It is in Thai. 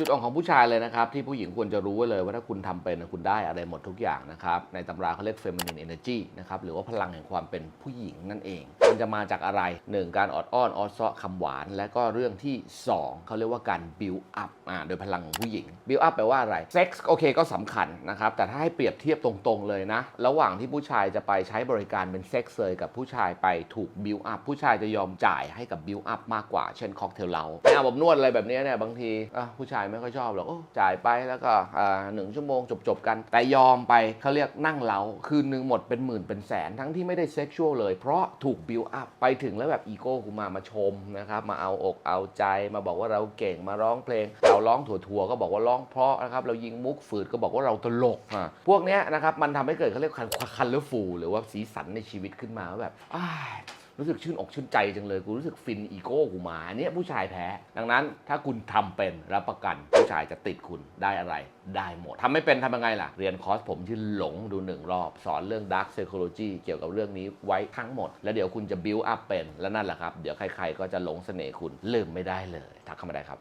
จุดอ่อนของผู้ชายเลยนะครับ ที่ผู้หญิงควรจะรู้ไว้เลยว่าถ้าคุณทำเป็นคุณได้อะไรหมดทุกอย่างนะครับ ในตำราเขาเรียก feminine energy นะครับหรือว่าพลังแห่งความเป็นผู้หญิงนั่นเอง มันจะมาจากอะไร 1 การออดอ้อนออดเซาะคำหวาน และก็เรื่องที่ 2 เขาเรียกว่าการ build up อ่าโดยพลังของผู้หญิง build up แปลว่าอะไร sex โอเคก็สำคัญนะครับ แต่ถ้าให้เปรียบเทียบตรงๆเลยนะ ระหว่างที่ผู้ชายจะไปใช้บริการเป็นเซ็กซ์เลยกับผู้ชายไปถูก build up ผู้ชายจะยอมจ่ายให้กับ build up มากกว่า เช่นค็อกเทลเราไปอาบอบนวดอะไรแบบนี้เนี่ยบางทีผู้ชายไม่ค่อยชอบหรอกอจ่ายไปแล้วก็หนึ่งชั่วโมงจบๆกัน แต่ยอมไปเขาเรียกนั่งเล้าคืนหนึ่งหมดเป็นหมื่นเป็นแสนทั้งที่ไม่ได้เซ็กชวลเลย เพราะถูก build up ไปถึงแล้วแบบอีโก้กูมามาชมนะครับมาเอาอกเอาใจมาบอกว่าเราเก่งมาร้องเพลง เราร้องถั่วๆก็บอกว่าร้องเพราะนะครับเรายิงมุกฝืดก็บอกว่าเราตลกอะพวกเนี้ยนะครับมันทำให้เกิดเขาเรียกคันคันเลฟูหรือว่าสีสันในชีวิตขึ้นมาแบบ รู้สึกชื่นอกชื่นใจจังเลย กูรู้สึกฟินอีโก้กูมาอันเนี้ยผู้ชายแพ้ดังนั้นถ้าคุณทำเป็นรับประกัน ผู้ชายจะติดคุณได้อะไร ได้หมดทำไม่เป็นทำยังไงล่ะ เรียนคอร์สผมชื่อหลงดูหนึ่งรอบ สอนเรื่อง Dark Psychology เกี่ยวกับเรื่องนี้ไว้ทั้งหมด แล้วเดี๋ยวคุณจะ build up เป็น และนั่นแหละครับ เดี๋ยวใครๆก็จะหลงเสน่ห์คุณลืมไม่ได้เลย ทักเข้ามาได้ครับ